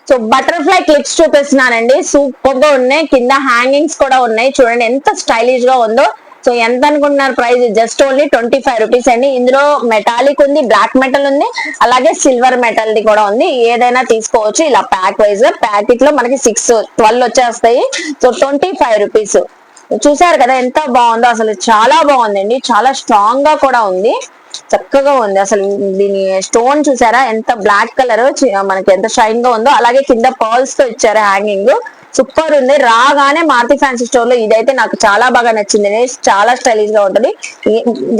సో బటర్ఫ్లై క్లిప్స్ చూపిస్తున్నానండి. సూపర్గా ఉన్నాయి. కింద హ్యాంగింగ్స్ కూడా ఉన్నాయి. చూడండి ఎంత స్టైలిష్గా ఉందో. సో ఎంత అనుకుంటున్నారు price just only twenty five rupees అండి. ఇందులో మెటాలిక్ ఉంది బ్లాక్ మెటల్ ఉంది అలాగే సిల్వర్ మెటల్ ది కూడా ఉంది. ఏదైనా తీసుకోవచ్చు. ఇలా ప్యాక్ వైజ్ ప్యాకెట్లో మనకి సిక్స్ ట్వెల్వ్ వచ్చేస్తాయి. సో ట్వంటీ ఫైవ్ రూపీస్ చూసారు కదా ఎంత బాగుందో అసలు. చాలా బాగుందండి. చాలా స్ట్రాంగ్గా కూడా ఉంది. చక్కగా ఉంది. అసలు దీని స్టోన్ చూసారా? ఎంత బ్లాక్ కలర్ మనకి ఎంత షైన్గా ఉందో. అలాగే కింద పర్ల్స్తో ఇచ్చారు హ్యాంగింగ్ సూపర్ ఉంది. రాగానే మారుతి ఫ్యాన్సీ స్టోర్లో ఇదైతే నాకు చాలా బాగా నచ్చింది. చాలా స్టైలిష్గా ఉంటుంది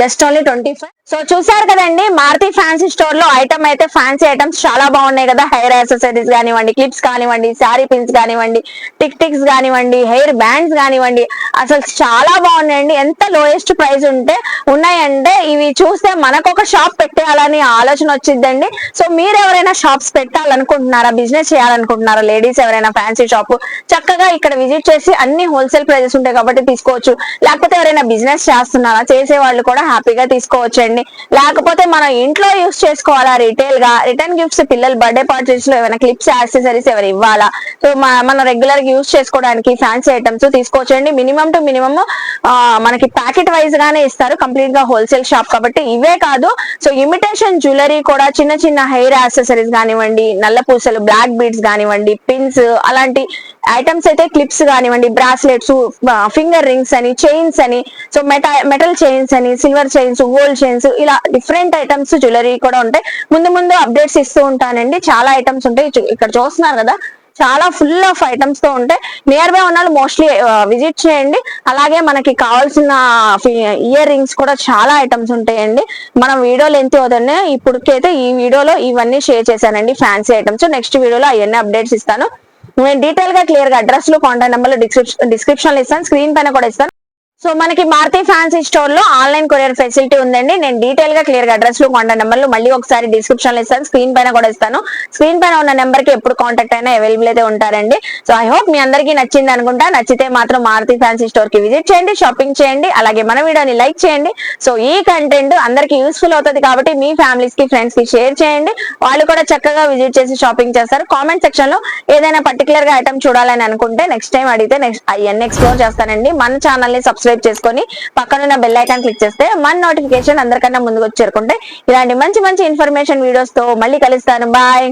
just only twenty five so చూసారు కదండి మారుతి ఫ్యాన్సీ స్టోర్లో ఐటమ్ అయితే ఫ్యాన్సీ ఐటమ్స్ చాలా బాగున్నాయి కదా. హెయిర్ యాక్సెసరీస్ కానివ్వండి క్లిప్స్ కానివ్వండి శారీ పిన్స్ కానివ్వండి టిక్ టిక్స్ కానివ్వండి హెయిర్ బ్యాండ్స్ కానివ్వండి అసలు చాలా బాగున్నాయండి. ఎంత లోయెస్ట్ ప్రైస్ ఉంటే ఉన్నాయంటే ఇవి చూస్తే మనకు ఒక షాప్ పెట్టేయాలని ఆలోచన వచ్చిందండి సో మీరు ఎవరైనా షాప్స్ పెట్టాలనుకుంటున్నారా బిజినెస్ చేయాలనుకుంటున్నారా లేడీస్ ఎవరైనా ఫ్యాన్సీ షాప్ చక్కగా ఇక్కడ విజిట్ చేసి అన్ని హోల్సేల్ ప్రైజెస్ ఉంటాయి కాబట్టి తీసుకోవచ్చు. లేకపోతే ఎవరైనా బిజినెస్ చేస్తున్నారా చేసే వాళ్ళు కూడా హ్యాపీగా తీసుకోవచ్చు చేసుకోండి లేకపోతే మనం ఇంట్లో యూస్ చేసుకోవాలా రిటైల్గా? రిటర్న్ గిఫ్ట్స్ పిల్లలు బర్త్డే పార్టీస్లో ఏమైనా క్లిప్స్ యాక్సెసరీస్ ఎవరు ఇవ్వాలా? సో మనం రెగ్యులర్గా యూస్ చేసుకోవడానికి ఫ్యాన్సీ ఐటమ్స్ తీసుకోవచ్చండి మినిమం టు మినిమం మనకి ప్యాకెట్ వైజ్ గానే ఇస్తారు. కంప్లీట్గా హోల్సేల్ షాప్ కాబట్టి ఇవే కాదు. సో ఇమిటేషన్ జ్యువెలరీ కూడా చిన్న చిన్న హెయిర్ యాక్సెసరీస్ కానివ్వండి నల్ల పూసలు బ్లాక్ బీడ్స్ కానివ్వండి పిన్స్ అలాంటి ఐటమ్స్ అయితే క్లిప్స్ కానివ్వండి బ్రాస్లెట్స్ ఫింగర్ రింగ్స్ అని చైన్స్ అని సో మెటా మెటల్ చైన్స్ అని సిల్వర్ చైన్స్ గోల్డ్ చైన్స్ ఇలా డిఫరెంట్ ఐటమ్స్ జ్యువెలరీ కూడా ఉంటాయి. ముందు ముందు అప్డేట్స్ ఇస్తూ ఉంటానండి. చాలా ఐటమ్స్ ఉంటాయి. ఇక్కడ చూస్తున్నారు కదా చాలా ఫుల్ ఆఫ్ ఐటమ్స్తో ఉంటాయి. నియర్ బై ఉన్న వాళ్ళు మోస్ట్లీ విజిట్ చేయండి. అలాగే మనకి కావాల్సిన ఇయర్ రింగ్స్ కూడా చాలా ఐటమ్స్ ఉంటాయండి. మనం వీడియోలు ఎంత అవుతానే ఇప్పటికైతే ఈ వీడియోలో ఇవన్నీ షేర్ చేశానండి. ఫ్యాన్సీ ఐటమ్స్ నెక్స్ట్ వీడియోలో అవన్నీ అప్డేట్స్ ఇస్తాను. నేను డీటెయిల్గా క్లియర్గా అడ్రస్లో కాంటాక్ట్ నెంబర్ డిస్క్రిప్షన్ డిస్క్రిప్షన్ ఇస్తాను. స్క్రీన్ పైన కూడా ఇస్తాను. సో మనకి మారుతి ఫ్యాన్సీ స్టోర్లో ఆన్లైన్ కొరియర్ ఫెసిలిటీ ఉందండి. నేను డీటెయిల్గా క్లియర్గా అడ్రస్లో కాంటాక్ట్ నెంబర్లు మళ్ళీ ఒకసారి డిస్క్రిప్షన్లో ఇస్తాను. స్క్రీన్ పైన కూడా ఇస్తాను. స్క్రీన్ పైన ఉన్న నెంబర్కి ఎప్పుడు కాంటాక్ట్ అయినా అవైలబుల్ అయితే ఉంటారండి. సో ఐ హోప్ మీ అందరికీ నచ్చింది అనుకుంటా. నచ్చితే మాత్రం మారుతి ఫ్యాన్సీ స్టోర్కి విజిట్ చేయండి షాపింగ్ చేయండి అలాగే మన వీడియోని లైక్ చేయండి. సో ఈ కంటెంట్ అందరికి యూస్ఫుల్ అవుతుంది కాబట్టి మీ ఫ్యామిలీస్కి ఫ్రెండ్స్కి షేర్ చేయండి. వాళ్ళు కూడా చక్కగా విజిట్ చేసి షాపింగ్ చేస్తారు. కామెంట్ సెక్షన్లో ఏదైనా పర్టికులర్గా ఐటమ్ చూడాలని అనుకుంటే నెక్స్ట్ టైం అడిగితే నెక్స్ట్ అవన్నీ ఎక్స్ప్లోర్ చేస్తానండి. మన ఛానల్ని సబ్స్క్రైబ్ చేసుకొని పక్కన ఉన్న బెల్ ఐకాన్ క్లిక్ చేస్తే మన నోటిఫికేషన్ అందరికన్నా ముందుకు వచ్చి చేరుకుంటే ఇలాంటి మంచి మంచి ఇన్ఫర్మేషన్ వీడియోస్తో మళ్ళీ కలుస్తాను. బాయ్